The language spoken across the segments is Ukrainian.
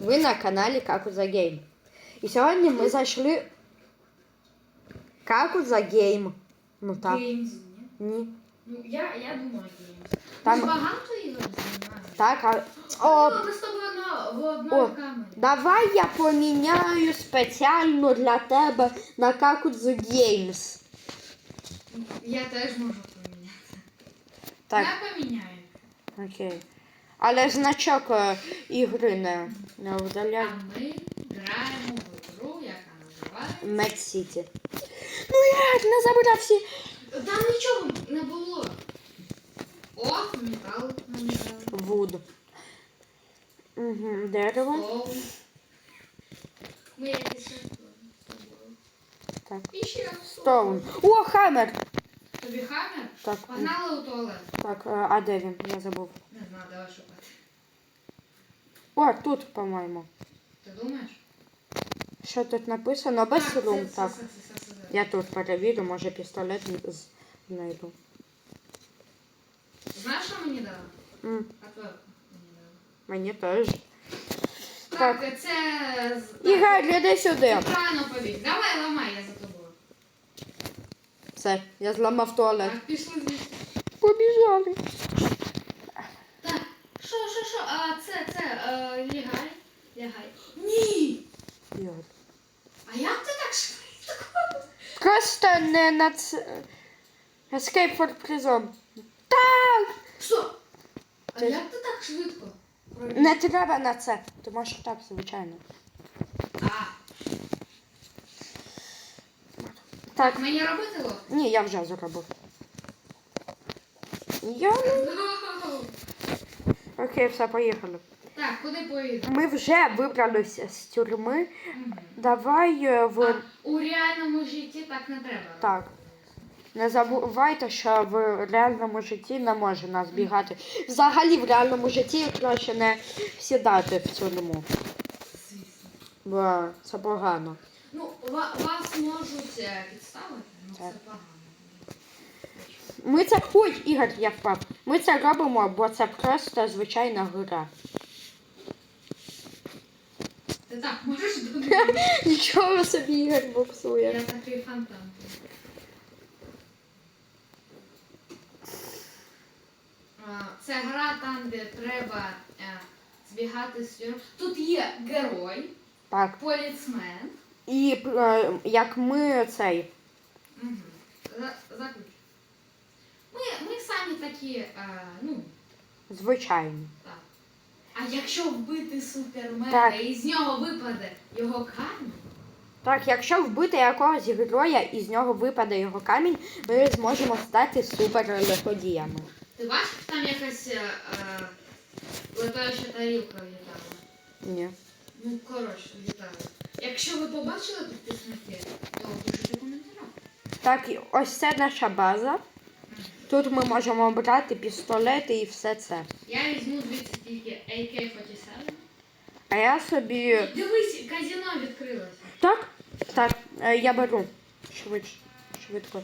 Ви на каналі Каку за Гейм. І сьогодні ми зайшли. Каку за Гейм. Ну так. Геймз, ні? Ні. Ну, я, я думаю. Там- Там багато ігор знімаєш? Так, а. О, ми з тобою на, в одній О. камері. давай я поміняю спеціально для тебе на Какудзу Games. Я теж можу поміняти. Так, Я поміняю. окей. Але значок е, ігри не, не А вдаляй. ми граємо в гру, яка називається... Мед Сіті. Ну як, не забирав всі. Там нічого не було. О, метал нам дали. Вуд. Угу, дерево. О. Ми якісь ще. Так. І ще Стоун. О, хаммер! Тобі хамер? Так, Погнали у туалет. так, е, а де він? Я забув. Не знаю, давай шукати. О, тут, по-моєму. Ти думаєш? Що тут написано? Без це- рум, це- так. це- це- це- це- це. Я тут перевірю, може пістолет знайду. Знаєш, що мені дали? Отвертку мені дали. Мені теж. Так, Так. це... Ігор, іди сюди. Ти правильно побіг. Давай, ламай, я за тобою. Все, я зламав туалет. Так, пішли звідси. Побіжали. Так, що, що, що? А, це, це, е, лягай. Лягай. Ні! Ігор. А як ти так швидко? Просто не на. Escape for prison. Так! Що? А Це- як ти так швидко? пробіг? Не треба на це. Ти можеш так, звичайно. А, Так, мені робити лох? ні, я вже зробив. Я не. Окей, все, поїхали. Так, куди поїдемо? Ми вже вибралися з тюрми. Мгм. Давай е, в. У реальному житті так не треба. Так. Не забувайте, що в реальному житті не може нас бігати. Взагалі в реальному житті краще не сідати в. Звісно. Бо це погано. Ну, вас можуть е, підставити, ну це погано. Ми це. Ой, Ігор, я впав. Ми це робимо, бо це просто звичайна гра. Ти так можеш додати? Нічого собі Ігор Я буксує. такий фонтан. Це гра там, де треба е, збігати з. Тут є герой, Так. поліцмен. І е, як ми цей. Угу. Ми, ми самі такі, е, ну, Звичайні. А якщо вбити супермена Так. і з нього випаде його камінь, Так, якщо вбити якогось героя і з нього випаде його камінь, ми зможемо стати суперлиходіями. ти бачиш, там якась е, е, летаюча тарілка літала. Ні. Ну, коротше, літала. Якщо ви побачили підписники, то пишіть у коментарях. Так, і ось це наша база. Тут ми можемо брати пістолети і все це. Я візьму звідси тільки AK-47. А я собі. Дивись, казино відкрилося. Так? Так, е, я беру. Швидше. Швидко.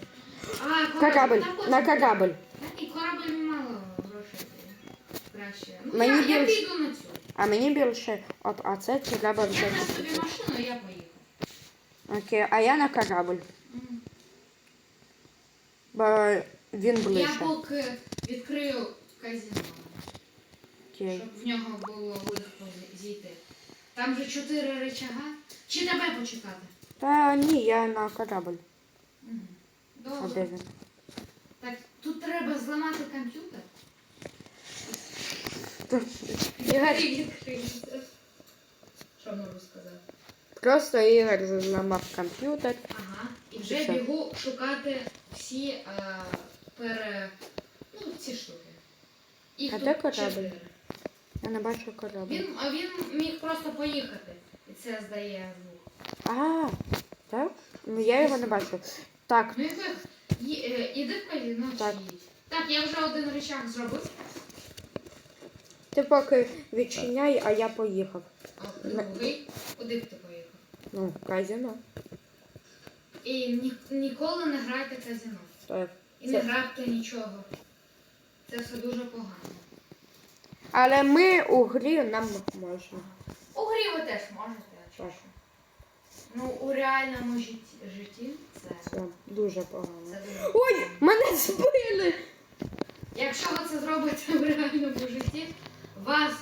А, Корабль. Та потім. На корабль. Та ні, корабль мало грошей дає. Краще. Ну, Мені я, я більше- піду на цю. А мені більше. От, а це треба Я взяти. на собі машину, я поїхав. Окей, а я на корабль. Мгм. Бо він Я ближче. поки відкрию казино, Окей. щоб в нього було легко зійти. Там же чотири речага. Чи тебе почекати? Та ні, я на корабль. Мгм. А де Добре. він? Так, тут треба зламати комп'ютер. Відкрити. Що можу сказати? Просто Ігор зламав комп'ютер. Ага. І вже Все. бігу шукати всі е, пере... ну, ці штуки. Їх А тут де корабль? чотири. Я не бачу корабль. Він, а він міг просто поїхати. І це здає звук. А, так? Ну я його не бачу. Так, Ну. Ї- е, Іди в казино Так. чи їдь. Так, я вже один речах зробив. ти поки відчиняй, а я поїхав. А другий. Куди б ти поїхав? Ну, казино. І ні, ніколи не грайте казино. Так. І не грабте нічого. Це все дуже погано. Але ми у грі нам можна. У грі ви теж можете. Так. що? Ну, у реальному житті, житті це, Це дуже погано. це дуже Ой, мене збили! Якщо ви це зробите в реальному житті, вас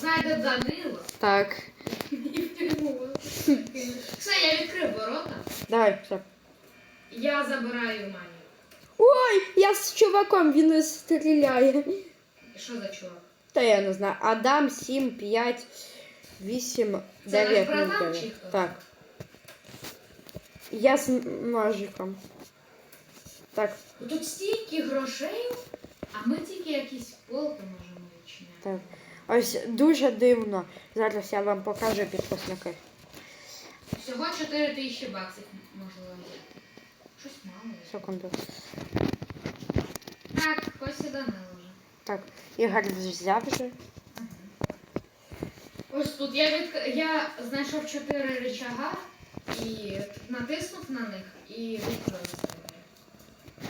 знайде Данило Так, і в тюрму. Все, я відкрив ворота. давай, все. Я забираю манію. Ой, я з чуваком, він стріляє. Що за чувак? Та я не знаю. Адам 7, 5, 8, Це наш? Так. Я з ножиком. Так, Тут стільки грошей, а ми тільки якісь полки можемо відчиняти. так. Ось дуже дивно. Зараз я вам покажу підписники. Всього 4 тисячі баксів, можливо. Щось мало. є. Секунду. Так, і Данило вже. Так, Ігор взяв вже. Ось тут я від... я знайшов 4 рычага і натиснув на них і відкрив.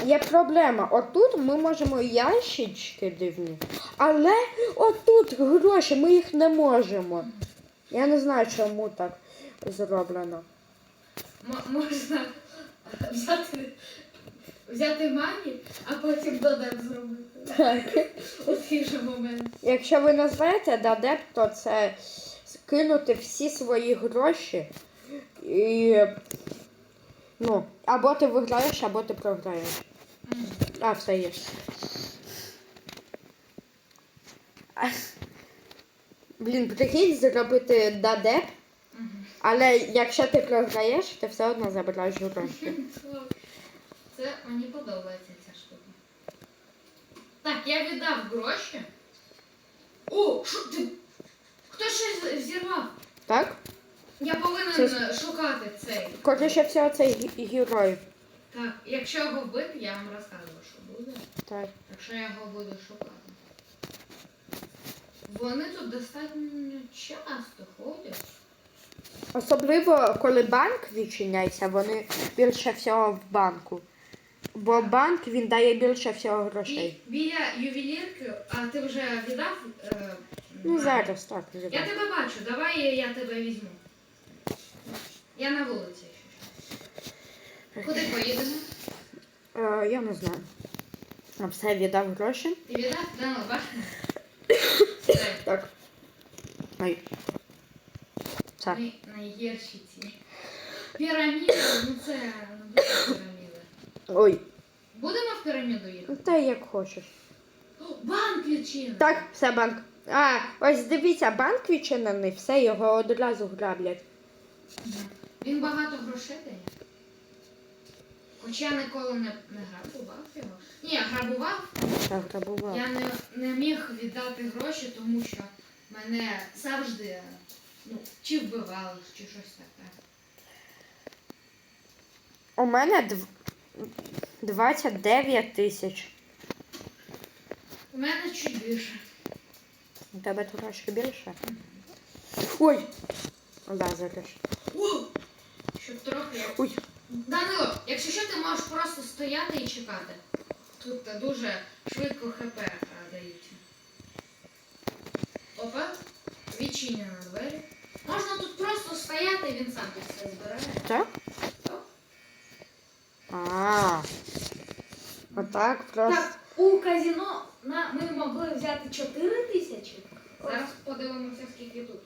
Є проблема. Отут ми можемо ящички дивні, але отут гроші, ми їх не можемо. Я не знаю, чому так зроблено. М- можна взяти, взяти мані, а потім додеп зробити. Так. У цей же момент. Якщо ви не знаєте, дадеп, то це скинути всі свої гроші і. Ну, або ти виграєш, або ти програєш. М. А, все є. Блін, прикинь зробити дадеп. Але якщо ти програєш, ти все одно забираєш гроші. Це мені подобається ця штука. Так, я віддав гроші. О, що ти? Хто щось взірвав? Так? Я повинен Це- шукати цей. Скоріше всього, це гі- герой. Так, якщо його вбити, я вам розказую, що буде. Так. Якщо я його буду шукати. Вони тут достатньо часто ходять. Особливо, коли банк відчиняється, вони більше всього в банку. Бо банк він дає більше всього грошей. біля ювелірки, а ти вже віддав? Е, Ну зараз так. Я тебе бачу, давай я тебе візьму. Я на вулиці ще. Куди поїдемо? Е, я не знаю. А все віддав гроші. Ти віддав? Данило, бачиш? Це Так. Ай. Най- найгірші ці. Піраміди, ну це ну, дуже піраміди. Ой. Будемо в піраміду їхати? та як хочеш. О, банк відчинений. Так, все банк. А, ось дивіться, банк відчинений, все, його одразу граблять. Він багато грошей дає. Хоч я ніколи не, не грабував його. Ні, я грабував, Так, грабував. я не, не міг віддати гроші, тому що мене завжди ну, чи вбивали, чи щось таке. У мене дв... 29 тисяч. У мене чуть більше. У тебе трошки більше. Ой! Лазариш. О! Щоб трохи. Ой. Данило, якщо що, ти можеш просто стояти і чекати. Тут дуже швидко ХП дають. Опа, відчинено двері. Можна тут просто стояти, він сам тут все збирає. Так? Так. А. Отак просто. Так, у казіно на, ми могли взяти 4 тисячі. Зараз подивимося, скільки тут.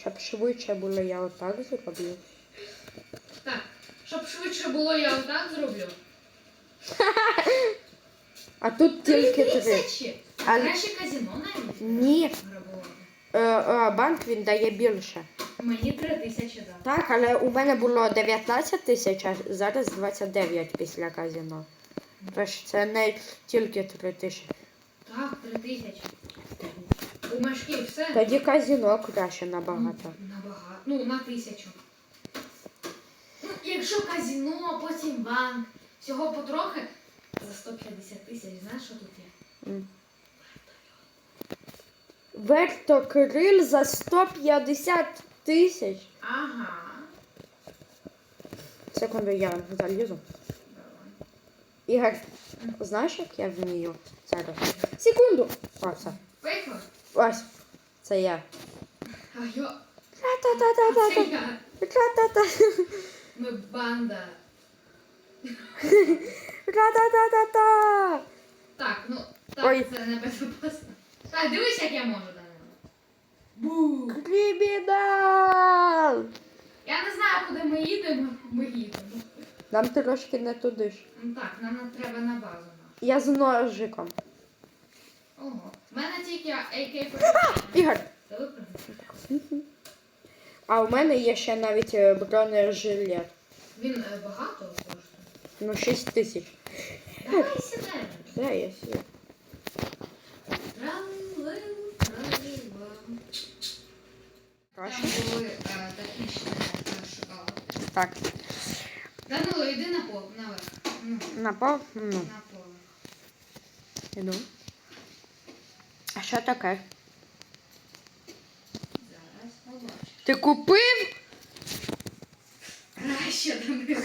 Щоб швидше було, я отак зроблю. Так, щоб швидше було, я отак зроблю. А тут тільки три. тисячі. Але- Краще казіно навіть. Ні. Е, е, банк він дає більше. Мені 3 тисячі дав. Так, але у мене було 19 тисяч, а зараз 29 після казино. Тож це не тільки 3 тисячі. Так, 3 тисячі. У мешки все. Тоді казино краще набагато. Набагато. Ну, на тисячу. Ну, якщо казіно, потім банк, всього потрохи за 150 тисяч, знаєш, що тут є? Вертокрил за 150 тисяч. Ага. Секунду, я залізу. Давай. Ігор, Знаєш, як я вмію зараз? Секунду. О, все. Поїхали. Ось. Це я. А я. А це Ра-та-та-та-та-та. я. Ра-та-та. Ми банда. Ра-та-та-та-та. Так, ну, так, Ой. це не безпечно. Так, дивись, як я можу, Данило. Бу. Кримінал! Я не знаю, куди ми їдемо, ми їдемо. Нам трошки не туди ж. Ну так, нам треба на базу нашу. Я з ножиком. Ого. В мене тільки AK Ігор, Та випрыгни. а у мене є ще навіть е, бронежилет. Він е, багато коштує. Ну, 6 тисяч. Давай сідаємо. Да, я сів. Там Краще. були е, такі ще е, шоколадки. Так, Данило, йди на пол, наверх. Ну, на пол. Ну, на поле. іду. А що таке? Зараз побачиш. Ти купив? Краще, Данило.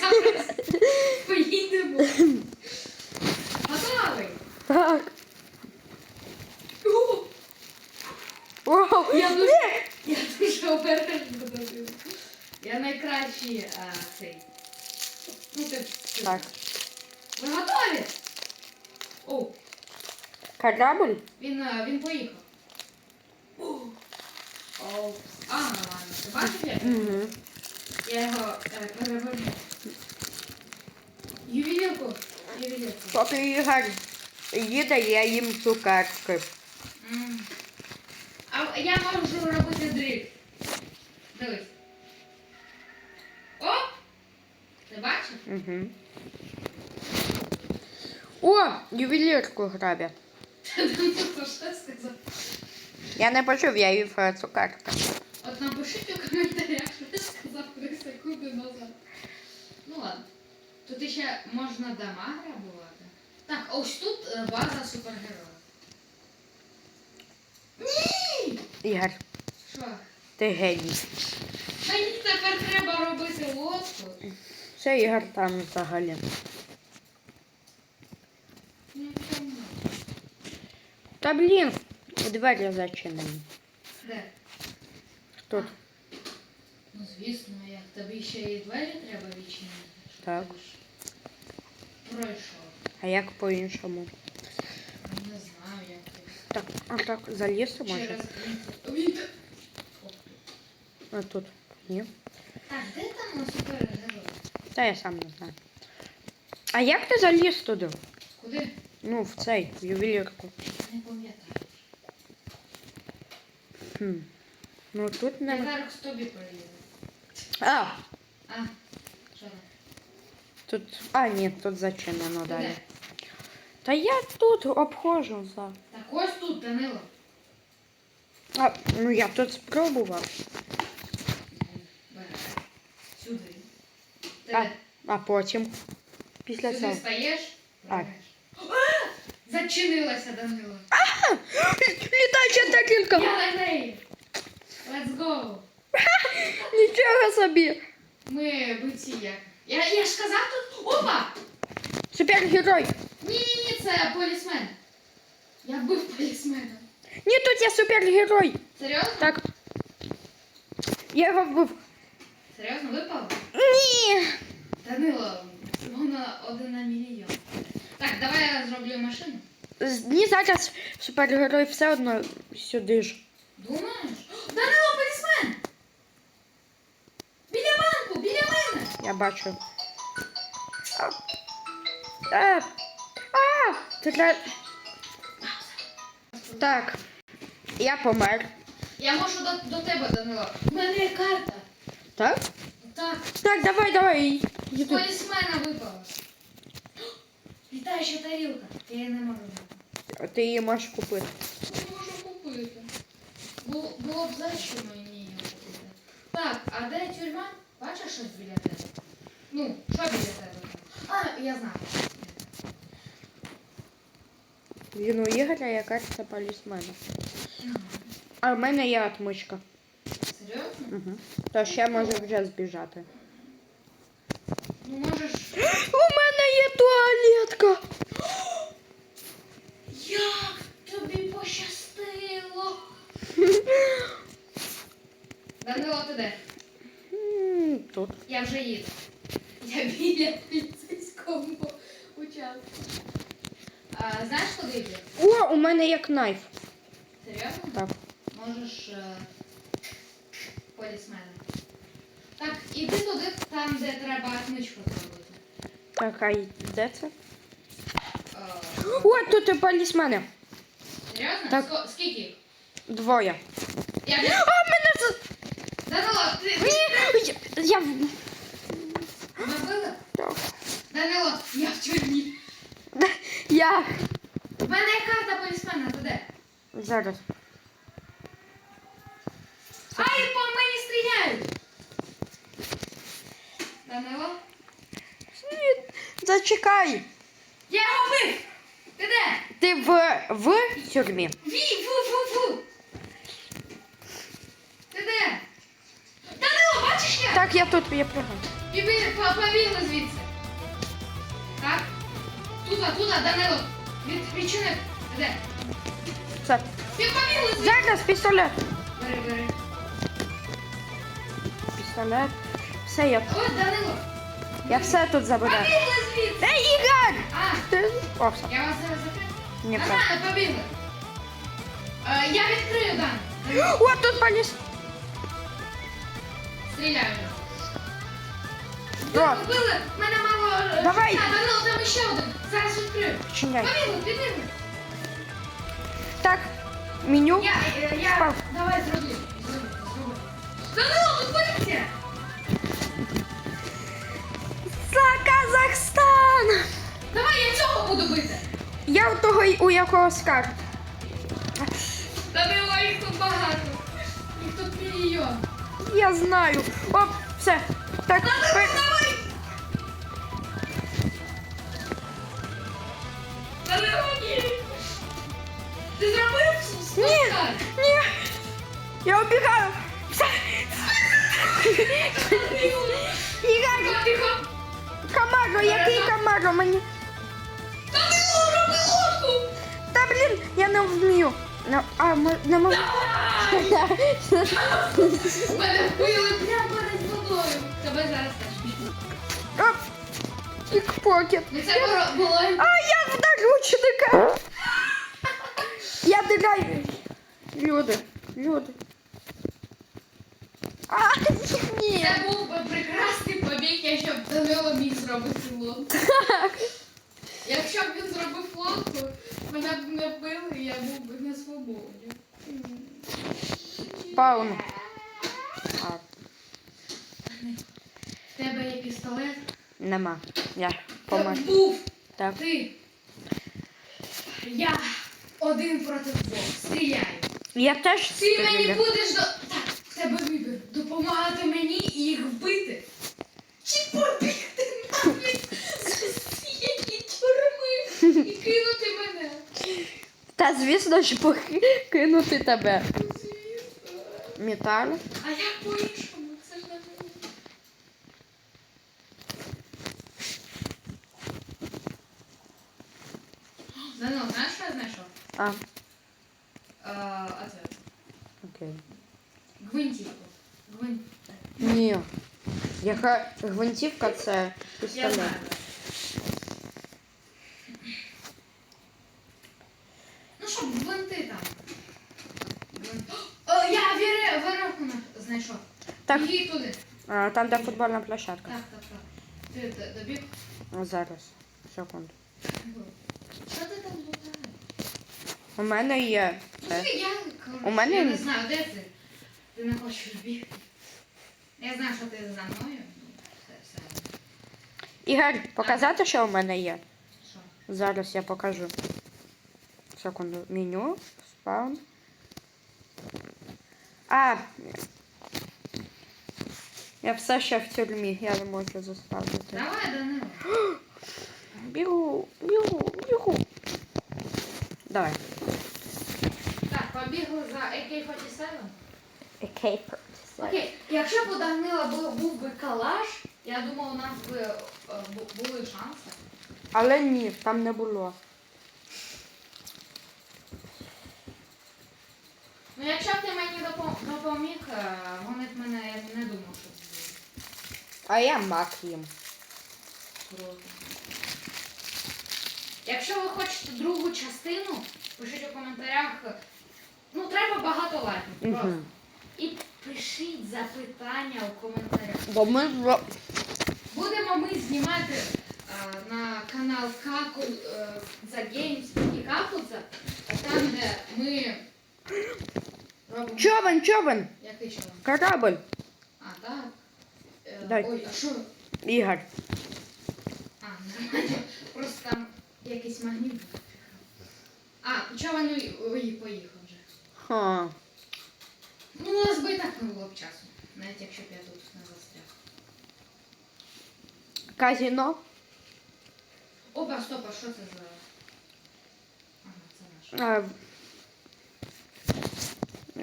Зараз поїдемо. Готовий? Так. Я дуже, я дуже обережно. Я найкращий а, цей. Ну, ти, ти. Так. Ви готові? О, Корабль? він, він поїхав. О, а, нормально. Ти бачив, як? Угу. Я його е, переверну. Ювелірку. Ювелірку. Поки Ігор їде, я їм цукерки. Я можу робити дрифт. Дивись. О! Ти бачиш? Угу. О, ювелірку грабять. Що сказав? Я не почув, я їв е, цукерки. От напишіть у коментарях, що ти сказав 3 секунди назад. Ну ладно. Тут ще можна дома грабувати. Так, ось тут е, база супергероїв. Ні! Ігор, Що? ти геній. Мені тепер треба робити лодку. Все, Ігор там взагалі. Та блін, двері зачинені. Де? Тут. Ну, звісно, як тобі ще і двері треба відчинити. Так. Пройшов. А як по-іншому? Так, а так залізти може? Через Віта. Ох ти. А тут. Ні. Так, де там супергерой? Та я сам не знаю. А як ти заліз туди? Куди? Ну, в цей, в ювелірку. Не пам'ятаю. Хм. Ну тут Я не. зараз к тобі приїду. А! А, що там? Тут. А, ні, тут зачинено Ти далі. де? Та я тут обходжу за. Так Данило. А, ну я тут спробував. Сюди. А, а потім. Після Сюди цього. стаєш? А. Зачинилася Данило. Літача тарілка! Я на неї. Let's go. Нічого собі! Ми биці як. Я, я ж казав тут. Опа! Супергерой! Ні, ні, ні, це полісмен. Я вбив полісмена. Ні, тут я супергерой! Серйозно? Так. Я його вбив. Серйозно випав? Ні! Данило, воно один на мільйон. Так, давай я зроблю машину. З- Ні, зараз супергерой все одно сюди ж. Думаєш? О, Данило, полісмен! Біля банку, біля мене! Я бачу. А, а, а, тепер... Так. Я помер. Я можу до, до тебе, Данило. У мене є карта. Так? Так, Так, давай, давай. з Їду. полісмена випала. Літаюча тарілка. Я її не можу взяти. Ти її можеш купити. Не можу купити. Було, було б за що мені її купити. Так, а де тюрма? Бачиш щось біля тебе? Ну, що біля тебе? А, я знаю. Він у Ігоря яка це полісмена. А в мене є отмичка. Серйозно? Угу. То ще може вже збіжати. Ну можеш. У мене є Туалетка. Як тобі пощастило? Данило, ти де? Тут. Я вже їду. Я біля А, знаєш, куди йти? О, у мене є кнайф. Серйозно? Так. Можеш е, полісмена. Так, іди туди, там, де треба книжку зробити. Так, а де це? Е, О, тут і полісмени. серйозно? Так. Скільки? їх? Двоє. Я А, вже... мене це... Данило, ти Ні, я... я... набила? Так. Данило, я в тюрмі. Я... В мене є карта полісмена, ти де? Зараз. Ай, по мені стріляють! Данило? Ні, Зачекай. Я його бив! Ти де? Ти в, в тюрмі. Ві, фу, фу, фу! Ти де? Данило, бачиш я? Так, я тут, я пригаю. І ви по- побігли звідси. Так? Туди, туди, Данило. Від, відчини. Ти де? Це. Ти побігли звідси. Зараз пістолет. Бери, бери. Пістолет. Все, я, Ось, Данило. я все тут забираю. Побігли звідси. Ей, Ігор! А, Ти... О, все. я вас зараз закрию. Не так. Нормально, побігли. Е, я відкрию, Дан. О, тут поліс. Стріляю. О, Вбили, в мене мало... Давай. життя. Данило, там ще один. Зараз відкрию. чиняй. Побігли, побігли. Так, меню. Я, е, я, Спав. давай зроби. Данило, тут поліція. За Казахстан! Давай я цього буду бити. Я у того, у якого скарб. Данило, їх тут багато. Їх тут мільйон. Я знаю. Оп, все. Так, пе- Ти зробив Ні, скар? ні. Я убігаю. Все. Ігор, Тихо. Камаро, який Камаро мені? Данило, роби лодку. Та блін, я не вмію. Не, а, мо- не можу. Мене вбили прямо перед водою. Тебе зараз теж. Оп. Пікпокет. Ну це було, було А я в наручника. Я. Люди, люди. А, ні. Це був би прекрасний побіг, якщо б Данило міг зробити лодку. Так. Якщо б він зробив лодку, мене б не били, і я був би на свободі. Паун. А, В тебе є пістолет? нема. Я помер. був Так. ти. Я один проти двох. Стріляю. Я теж Ти мені будеш до. Так, в тебе вибір. Допомагати мені і їх вбити. Чи побігти нафіг з цієї тюрми і кинути мене. Та звісно ж покинути тебе. Звісно. Металь. А як по-іншому? Це ж не можна. Данило, знаєш, що я знайшов? А, А це окей. гвинтівку. Гвинт. Ні. Яка гвинтівка це Я пістолет. знаю. Ну що, гвинти там. О, я віри, на- знайшов. Так. Біги туди. А, там де футбольна площадка. Так, так, так. Ти д- добіг. Зараз. Секунду. Що ти там лутаєш? У мене є. Ну, Це. я, У мене- я не знаю, де ти? Ти не хочеш бігти. Я знаю, що ти за мною. Все. Ігор, показати, що у мене є? Що? Зараз я покажу. Секунду. Меню. Спаун. А. Я все ще в тюрмі, я не можу заставити. Давай, Данило. Бігу, бігу, бігу. Давай. За AK-47. Окей. Окей, якщо б у Данила був, був би калаш, я думаю, у нас би е, бу- були шанси. Але ні, там не було. Ну, якщо б ти мені допом- допоміг, е, вони б мене я б не думав, що це буде. А я мак їм. Круто. Якщо ви хочете другу частину, пишіть у коментарях. Ну, треба багато лайків. Просто. Угу. І пишіть запитання у коментарях. Бо ми вже- Будемо ми знімати е, на канал Каку е, The Games і Какудза, там, де ми робимо. Човен, човен, Який чоловік? корабль. А, так. Е, Дай. Ой, а що? Ігор. А, нормально. Просто там якийсь магніт. А, човен ой, поїхав вже. Ха. Ну, у нас би і так не було б часу, навіть якщо б я тут не застряг. Казіно. Опа, стоп, а що це за. Ага, це наше.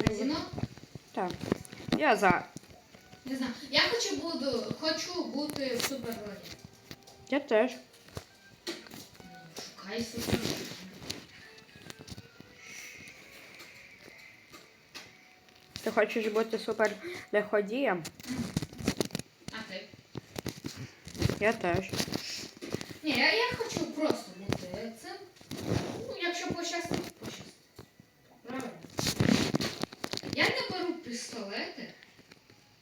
А, Казіно? так. Я за. Не знаю. Я хочу буду, хочу бути супергероєм. Я теж. Ну, Шукай супергероя. Ти хочеш бути супер лиходієм? А ти? Я теж. Ні, я, я хочу просто бути цим. Ну, якщо пощастить, пощастить. Правильно. Я не беру пістолети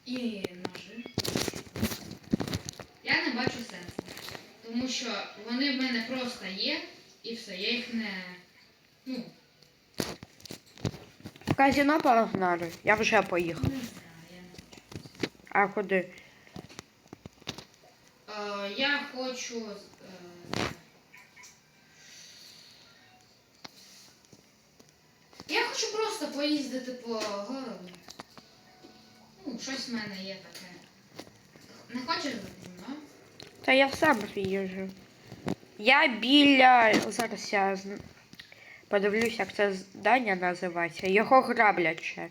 і ножи. Я не бачу сенсу. Тому що вони в мене просто є і все, я їх не. Ну, В казіно погнали. Я вже поїхав. А куди? Е, я хочу. е, Я хочу просто поїздити по городу. Ну, щось в мене є таке. Не хочеш зайти, ну? Та я в сам приїжджу. Я біля. Зараз я з- подивлюсь, як це здання називається. Його граблять ще.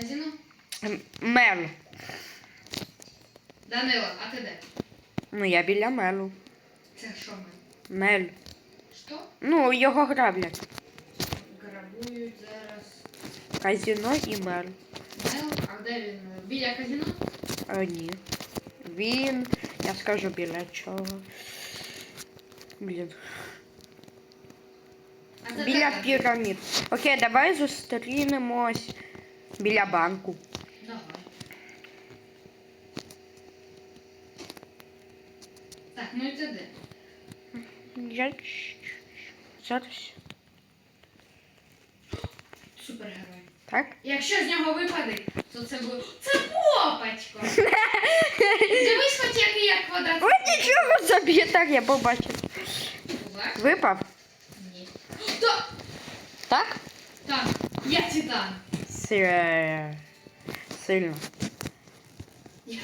Казіно? Мел. Данило, а ти де? Ну, я біля мелу. Це що ми? Мель. Що? Ну, його граблять. Грабують зараз. Казіно і мел. Мел, а де він? Біля казіно? А, ні. Він. Я скажу біля чого. Блін. Біля пірамід. Окей, давай зустрінемось біля банку. Давай. Так, ну і це де? Я зараз. Супергерой. Так? Якщо з нього випаде, то це буде. Це попочко! Дивись хоч який як квадрат. Ой, нічого собі, так я побачив. Випав? Так? Так, я титан. Си- Сильно.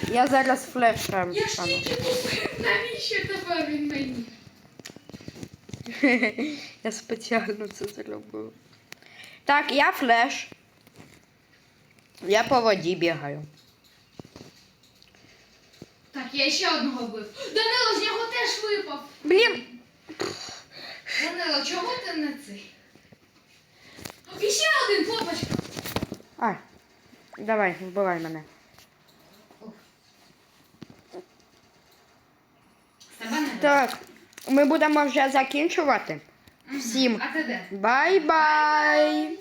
Я зараз флешем Я ж стану. тільки купив, навіщо тепер він мені? Я спеціально це зробив. Так, я флеш. Я по воді бігаю. Так, я ще одного вбив. Данило, з нього теж випав. Блін, Данило, чого ти не цей? І ще один хлопочка. Ай, давай, вбивай мене. Так, ми будемо вже закінчувати. Всім. Бай-бай!